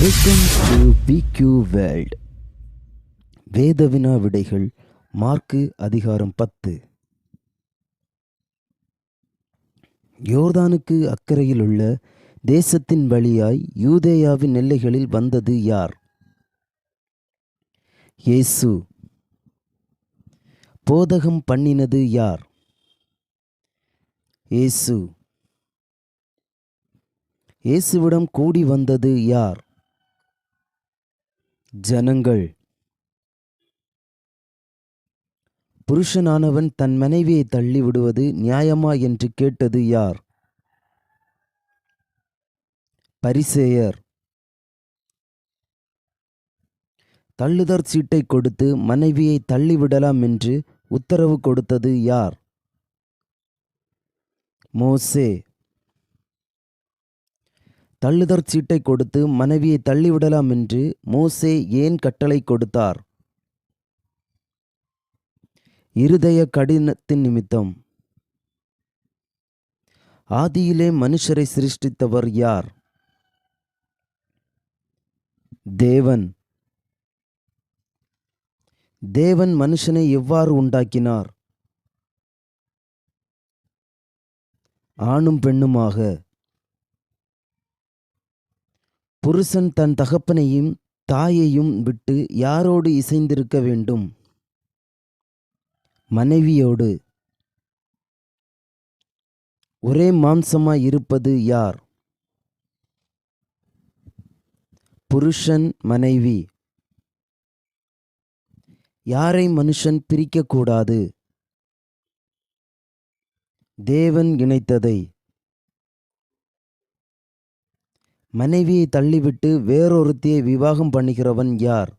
Welcome to BQ world வேதவினா விடைகள் Mark அதிகாரம் பத்து. யோர்தானுக்கு அக்கறையில் உள்ள தேசத்தின் வழியாய் யூதேயாவின் எல்லைகளில் வந்தது யார்? இயேசு. போதகம் பண்ணினது யார்? இயேசு. இயேசுவிடம் கூடி வந்தது யார்? ஜனங்கள். புருஷனானவன் தன் மனைவியை தள்ளி விடுவது நியாயமா என்று கேட்டது யார்? பரிசேயர். தள்ளுதற் சீட்டை கொடுத்து மனைவியை தள்ளிவிடலாம் என்று உத்தரவு கொடுத்தது யார்? மோசே. தள்ளுதற் சீட்டை கொடுத்து மனைவியை தள்ளிவிடலாம் என்று மோசே ஏன் கட்டளை கொடுத்தார்? இருதய கடினத்தின் நிமித்தம். ஆதியிலே மனுஷரை சிருஷ்டித்தவர் யார்? தேவன். தேவன் மனுஷனை எவ்வாறு உண்டாக்கினார்? ஆணும் பெண்ணுமாக. புருஷன் தன் தகப்பனையும் தாயையும் விட்டு யாரோடு இசைந்திருக்க வேண்டும்? மனைவியோடு. ஒரே மாம்சமாய் இருப்பது யார்? புருஷன் மனைவி. யாரை மனுஷன் பிரிக்கக்கூடாது? தேவன் இணைத்ததை. மனைவியை தள்ளிவிட்டு வேறொருத்தியை விவாகம் பண்ணுகிறவன் யார்?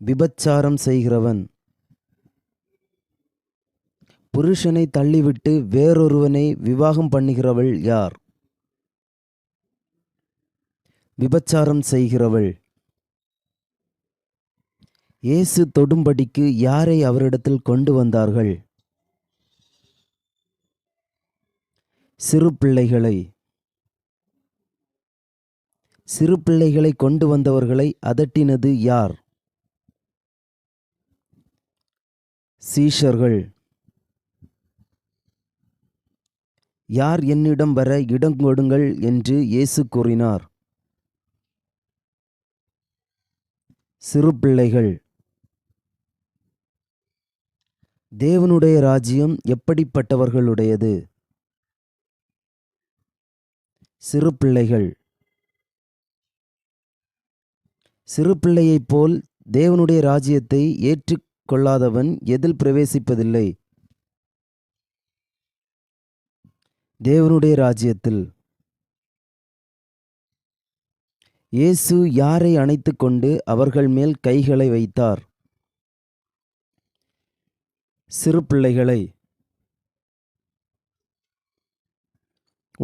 விபச்சாரம் செய்கிறவன். புருஷனை தள்ளிவிட்டு வேறொருவனை விவாகம் பண்ணுகிறவள் யார்? விபச்சாரம் செய்கிறவள். இயேசு தொடும்படிக்கு யாரை அவரிடத்தில் கொண்டு வந்தார்கள்? சிறு பிள்ளைகளை. சிறு பிள்ளைகளை கொண்டு வந்தவர்களை அதட்டினது யார்? சீஷர்கள். யார் என்னிடம் வர இடம் கொடுங்கள் என்று இயேசு கூறினார். சிறு பிள்ளைகள். தேவனுடைய ராஜ்யம் எப்படிப்பட்டவர்களுடையது? சிறு பிள்ளைகள். சிறு பிள்ளையைப் போல் தேவனுடைய ராஜ்யத்தை ஏற்றுக்கொள்ளாதவன் எதில் பிரவேசிப்பதில்லை? தேவனுடைய ராஜ்யத்தில். இயேசு யாரை அணைத்து கொண்டு அவர்கள் மேல் கைகளை வைத்தார்? சிறு பிள்ளைகளை.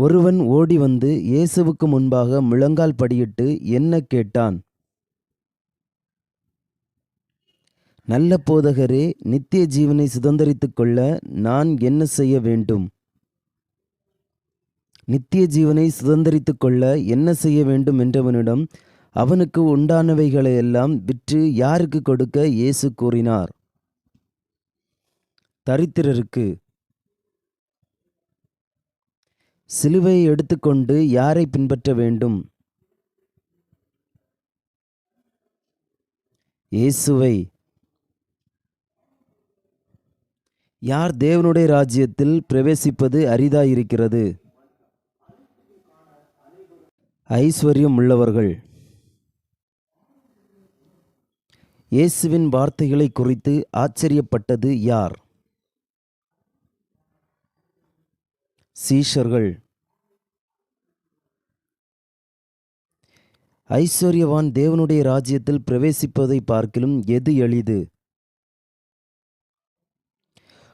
ஒருவன் ஓடி வந்து இயேசுவுக்கு முன்பாக முழங்கால் படியிட்டு என்ன கேட்டான்? நல்ல போதகரே நித்திய ஜீவனை சுதந்திரித்துக் கொள்ள நான் என்ன செய்ய வேண்டும்? நித்திய ஜீவனை சுதந்திரித்துக் கொள்ள என்ன செய்ய வேண்டும் என்றவனிடம் அவனுக்கு உண்டானவைகளையெல்லாம் விற்று யாருக்கு கொடுக்க இயேசு கூறினார்? தரித்திரருக்கு. சிலுவையை எடுத்துக்கொண்டு யாரை பின்பற்ற வேண்டும்? இயேசுவை. யார் தேவனுடைய ராஜ்யத்தில் பிரவேசிப்பது அரிதாயிருக்கிறது? ஐஸ்வர்யம் உள்ளவர்கள். இயேசுவின் வார்த்தைகளை குறித்து ஆச்சரியப்பட்டது யார்? சீஷர்கள். ஐஸ்வர்யவான் தேவனுடைய ராஜ்யத்தில் பிரவேசிப்பதை பார்க்கிலும் எது எளிது?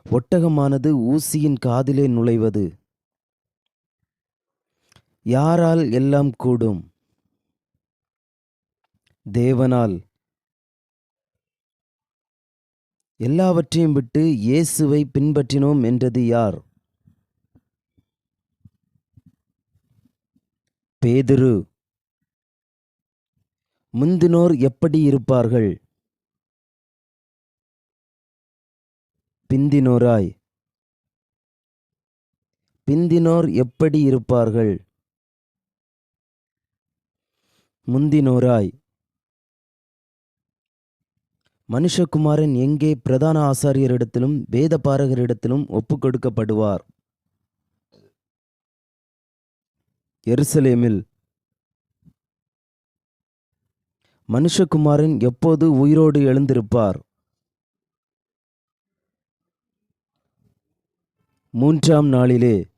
ஒட்டகமானது ஊசியின் காதிலே நுழைவது. யாரால் எல்லாம் கூடும்? தேவனால். எல்லாவற்றையும் விட்டு இயேசுவை பின்பற்றினோம் என்றது யார்? பேதுரு. முந்தினோர் எப்படி இருப்பார்கள்? பிந்தினோராய். பிந்தினோர் எப்படி இருப்பார்கள்? முந்தினோராய். மனுஷகுமாரன் எங்கே பிரதான ஆசாரியரிடத்திலும் வேத பாரகரிடத்திலும் கொடுக்கப்படுவார்? எருசலேமில். மனுஷகுமாரன் எப்போது உயிரோடு எழுந்திருப்பார்? மூன்றாம் நாளிலே.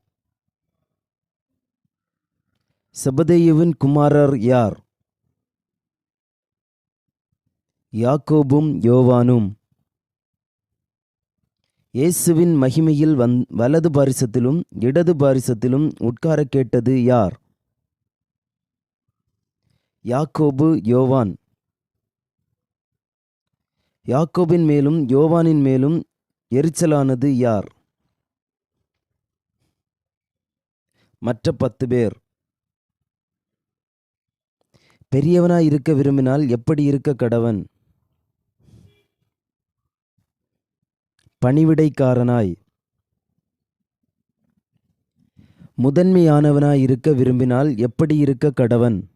செபதேயுவின் குமாரர் யார்? யாக்கோபும் யோவானும். இயேசுவின் மகிமையில் வந் வலது பாரிசத்திலும் இடது பாரிசத்திலும் உட்கார கேட்டது யார்? யாக்கோபு யோவான். யாக்கோபின் மேலும் யோவானின் மேலும் எரிச்சலானது யார்? மற்ற பத்து பேர். பெரியவனாய் இருக்க விரும்பினால் எப்படி இருக்க கடவன்? பணிவிடைக்காரனாய். முதன்மையானவனாய் இருக்க விரும்பினால் எப்படி இருக்க கடவன்?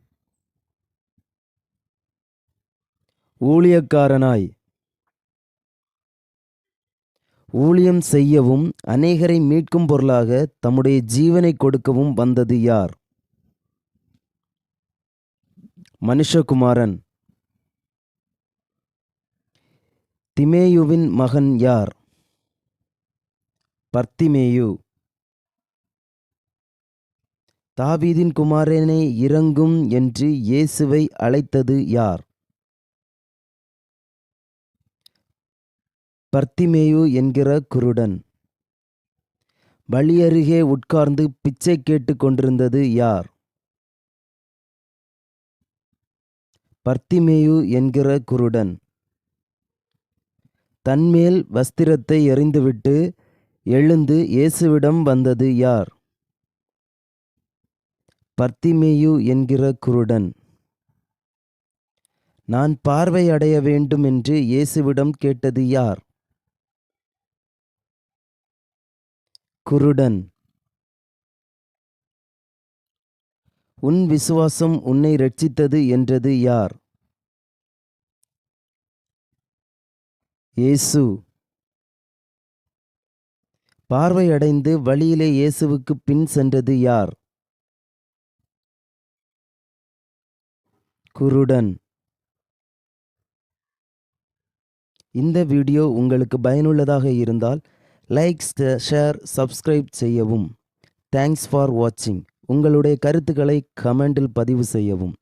ஊழியக்காரனாய். ஊழியம் செய்யவும் அநேகரை மீட்கும் பொருளாக தம்முடைய ஜீவனை கொடுக்கவும் வந்தது யார்? மனுஷகுமாரன். திமேயுவின் மகன் யார்? பர்த்திமேயு. தாவீதின் குமாரனே இறங்கும் என்று இயேசுவை அழைத்தது யார்? பர்த்திமேயு என்கிற குருடன். வழியருகே உட்கார்ந்து பிச்சை கேட்டு கொண்டிருந்தது யார்? பர்த்திமேயு என்கிற குருடன். தன்மேல் வஸ்திரத்தை எறிந்துவிட்டு எழுந்து இயேசுவிடம் வந்தது யார்? பர்த்திமேயு என்கிற குருடன். நான் பார்வை அடைய வேண்டும் என்று இயேசுவிடம் கேட்டது யார்? குருடன். உன் விசுவாசம் உன்னை ரட்சித்தது என்றது யார்? இயேசு. பார்வையடைந்து வழியிலே இயேசுவுக்கு பின் சென்றது யார்? குருடன். இந்த வீடியோ உங்களுக்கு பயனுள்ளதாக இருந்தால் லைக் ஷேர் சப்ஸ்கிரைப் செய்யவும். தேங்க்ஸ் ஃபார் வாட்சிங் உங்களுடைய கருத்துக்களை கமெண்டில் பதிவு செய்யவும்.